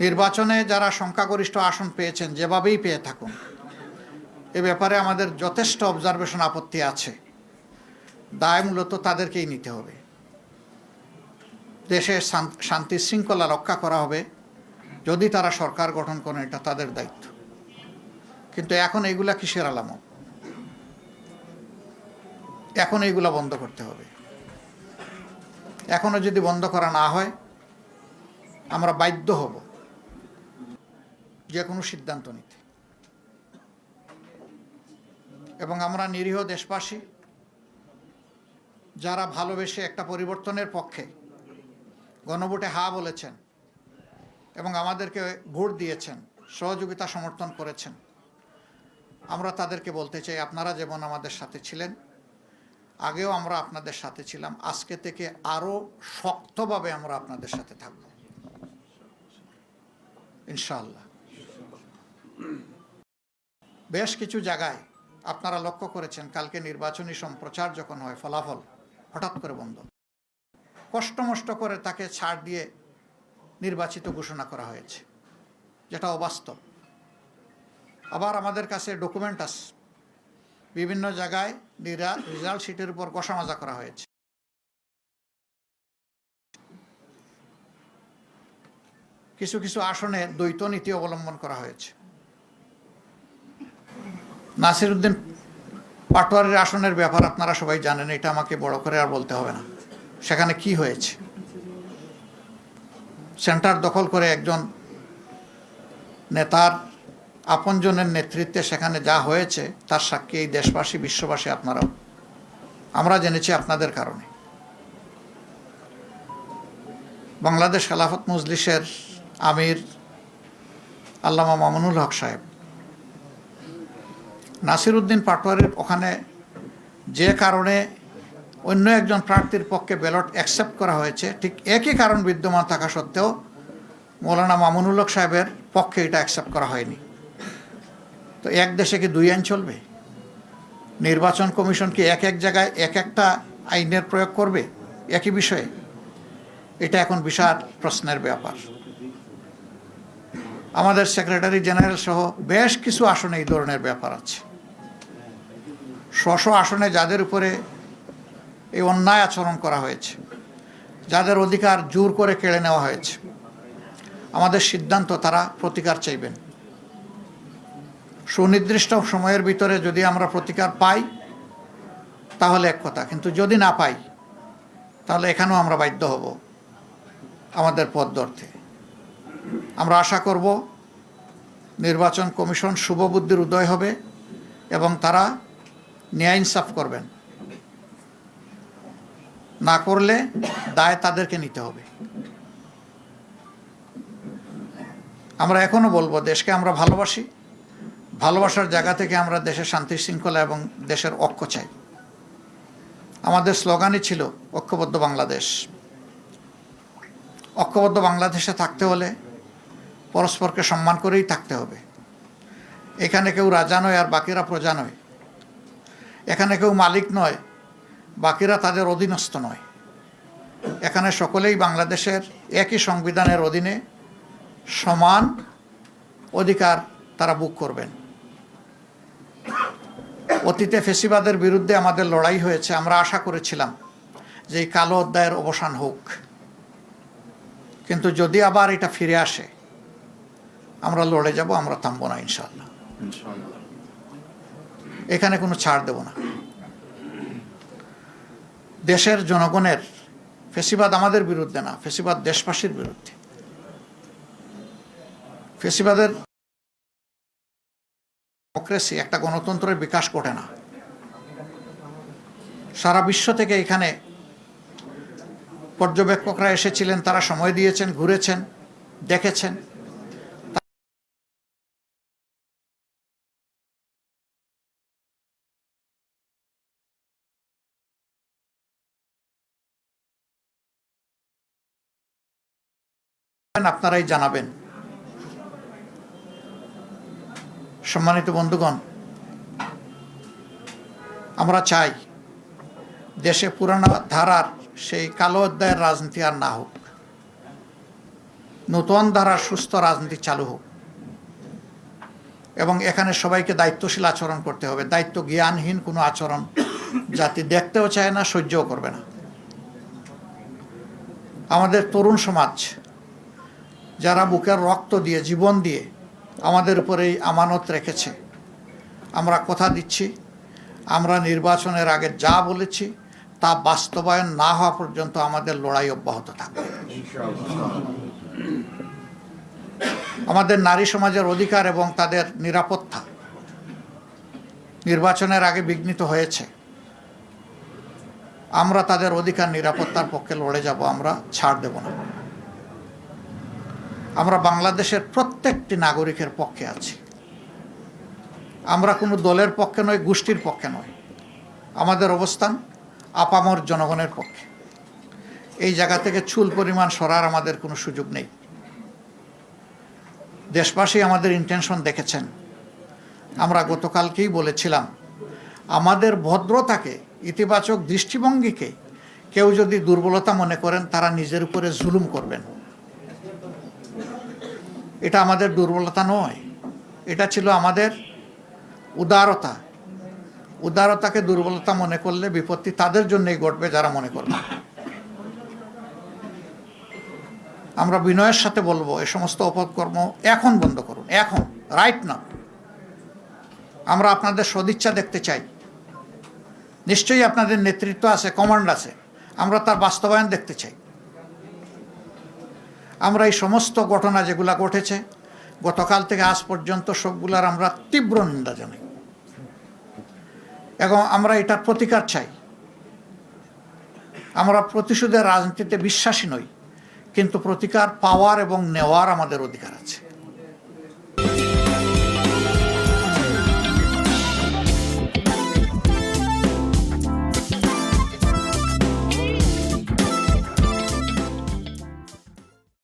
নির্বাচনে যারা সংখ্যাগরিষ্ঠ আসন পেয়েছেন, যেভাবেই পেয়ে থাকুন। এ ব্যাপারে আমাদের যথেষ্ট অবজারভেশন আপত্তি আছে। দায় মূলত তাদেরকেই নিতে হবে। দেশে শান্তি শৃঙ্খলা রক্ষা করা হবে। যদি তারা সরকার গঠন করেন, এটা তাদের দায়িত্ব। কিন্তু এখন এইগুলা কিসের আলামত? এখন এইগুলা বন্ধ করতে হবে। এখনও যদি বন্ধ করা না হয়, আমরা বাধ্য হব। যে কোনো সিদ্ধান্ত নিতে। এবং আমরা নিরীহ দেশবাসী, যারা ভালোবেসে একটা পরিবর্তনের পক্ষে গণভোটে হা বলেছেন এবং আমাদেরকে ভোট দিয়েছেন, সহযোগিতা সমর্থন করেছেন, আমরা তাদেরকে বলতে চাই, আপনারা যেমন আমাদের সাথে ছিলেন, আগেও আমরা আপনাদের সাথে ছিলাম, আজকে থেকে আরও শক্তভাবে আমরা আপনাদের সাথে থাকব। ইনশাআল্লাহ। বেশ কিছু জায়গায় আপনারা লক্ষ্য করেছেন কালকে নির্বাচনী সম্প্রচার যখন হয়, ফলাফল হঠাৎ করে বন্ধ। কষ্টমষ্ট করে তাকে ছাড় দিয়ে নির্বাচিত ঘোষণা করা হয়েছে, যেটা অবাস্তব। আবার আমাদের কাছে ডকুমেন্ট আছে। বিভিন্ন জায়গায় রেজাল্ট শিটের উপর কষামাজা করা হয়েছে। কিছু কিছু আসনে দ্বৈত নীতি অবলম্বন করা হয়েছে। নাসির উদ্দিন পাটোয়ারির আসনের ব্যাপার আপনারা সবাই জানেন, এটা আমাকে বড় করে আর বলতে হবে না। সেখানে কি হয়েছে? সেন্টার দখল করে একজন নেতার আপনজনের নেতৃত্বে সেখানে যা হয়েছে, তার সাক্ষী এই দেশবাসী, বিশ্ববাসী আপনারাও। আমরা জেনেছি আপনাদের কারণে। বাংলাদেশ খেলাফত মজলিসের আমির আল্লামা মামুনুল হক সাহেব নাসির উদ্দিন পাটোয়ারির ওখানে যে কারণে অন্য একজন প্রার্থীর পক্ষে ব্যালট অ্যাকসেপ্ট করা হয়েছে। ঠিক একই কারণ বিদ্যমান থাকা সত্ত্বেও মৌলানা মামুনুল সাহেবের পক্ষে এটা অ্যাকসেপ্ট করা হয়নি। তো এক দেশে কি দুই আইন চলবে? নির্বাচন কমিশন কি এক এক জায়গায় এক একটা আইনের প্রয়োগ করবে? একই বিষয়ে। এটা এখন বিশাল প্রশ্নের ব্যাপার। আমাদের সেক্রেটারি জেনারেল সহ বেশ কিছু আসনে এই ধরনের ব্যাপার আছে। স্ব আসনে যাদের উপরে এই অন্যায় আচরণ করা হয়েছে, যাদের অধিকার জোর করে কেড়ে নেওয়া হয়েছে, আমাদের সিদ্ধান্ত তারা প্রতিকার চাইবেন। সুনির্দিষ্ট সময়ের ভিতরে যদি আমরা প্রতিকার পাই, তাহলে এক কথা, কিন্তু যদি না পাই, তাহলে এখানেও আমরা বাধ্য হব আমাদের পথ ধরতে। আমরা আশা করব নির্বাচন কমিশন শুভবুদ্ধির উদয় হবে এবং তারা ন্যায় ইনসাফ করবেন। না করলে দায় তাদেরকে নিতে হবে। আমরা এখনও বলব, দেশকে আমরা ভালোবাসি। ভালোবাসার জায়গা থেকে আমরা দেশের শান্তি শৃঙ্খলা এবং দেশের ঐক্য চাই। আমাদের স্লোগানই ছিল ঐক্যবদ্ধ বাংলাদেশ। ঐক্যবদ্ধ বাংলাদেশে থাকতে হলে পরস্পরকে সম্মান করেই থাকতে হবে। এখানে কেউ রাজা নয় আর বাকিরা প্রজা নয়। এখানে কেউ মালিক নয়, বাকিরা তাদের অধীনস্থ নয়। এখানে সকলেই বাংলাদেশের একই সংবিধানের অধীনে সমান অধিকার তারা বুক করবেন। অতীতে ফেসিবাদের বিরুদ্ধে আমাদের লড়াই হয়েছে, আমরা আশা করেছিলাম যে এই কালো অধ্যায়ের অবসান হোক। কিন্তু যদি আবার এটা ফিরে আসে, আমরা লড়ে যাব, আমরা থামবো না ইনশাল্লাহ এখানে কোনো ছাড় দেব না। দেশের জনগণের ফেসিবাদ আমাদের বিরুদ্ধে না, ফেসিবাদ দেশবাসীর বিরুদ্ধে। ফেসিবাদের ডেমোক্রেসি একটা গণতন্ত্রের বিকাশ ঘটে না। সারা বিশ্ব থেকে এখানে পর্যবেক্ষকরা এসেছিলেন, তারা সময় দিয়েছেন, ঘুরেছেন, দেখেছেন। আপনারাই জানাবেন। সম্মানিত বন্ধুগণ, আমরা চাই দেশে পুরানো ধারার সেই কালো অধ্যায়ের রাজনীতি আর না হোক। নতুন ধারার সুস্থ রাজনীতি চালু হোক। এবং এখানে সবাইকে দায়িত্বশীল আচরণ করতে হবে। দায়িত্ব জ্ঞানহীন কোনো আচরণ জাতি দেখতেও চায় না, সহ্যও করবে না। আমাদের তরুণ সমাজ যারা বুকের রক্ত দিয়ে, জীবন দিয়ে আমাদের উপরে এই আমানত রেখেছে। আমরা কথা দিচ্ছি, আমরা নির্বাচনের আগে যা বলেছি তা বাস্তবায়ন না হওয়া পর্যন্ত আমাদের লড়াই অব্যাহত থাকবে। আমাদের নারী সমাজের অধিকার এবং তাদের নিরাপত্তা নির্বাচনের আগে বিঘ্নিত হয়েছে। আমরা তাদের অধিকার নিরাপত্তার পক্ষে লড়ে যাব, আমরা ছাড় দেব না। আমরা বাংলাদেশের প্রত্যেকটি নাগরিকের পক্ষে আছি। আমরা কোনো দলের পক্ষে নয়, গোষ্ঠীর পক্ষে নয়। আমাদের অবস্থান আপামর জনগণের পক্ষে। এই জায়গা থেকে চুল পরিমাণ সরার আমাদের কোনো সুযোগ নেই। দেশবাসী আমাদের ইন্টেনশন দেখেছেন। আমরা গতকালকেই বলেছিলাম, আমাদের ভদ্রতাকে, ইতিবাচক দৃষ্টিভঙ্গিকে কেউ যদি দুর্বলতা মনে করেন, তারা নিজের উপরে জুলুম করবেন। এটা আমাদের দুর্বলতা নয়। এটা ছিল আমাদের উদারতা। উদারতাকে দুর্বলতা মনে করলে বিপত্তি তাদের জন্যই ঘটবে যারা মনে করবে। আমরা বিনয়ের সাথে বলব, এ সমস্ত অপকর্ম এখন বন্ধ করুন, এখন রাইট না আমরা আপনাদের সদিচ্ছা দেখতে চাই। নিশ্চয়ই আপনাদের নেতৃত্ব আছে কমান্ড আছে। আমরা তার বাস্তবায়ন দেখতে চাই। আমরা এই সমস্ত ঘটনা যেগুলো ঘটেছে, গতকাল থেকে আজ পর্যন্ত সবগুলার আমরা তীব্র নিন্দা জানাই। এবং আমরা এটার প্রতিকার চাই। আমরা প্রতিশোধের রাজনীতিতে বিশ্বাসী নই, কিন্তু প্রতিকার পাওয়ার এবং নেওয়ার আমাদের অধিকার আছে।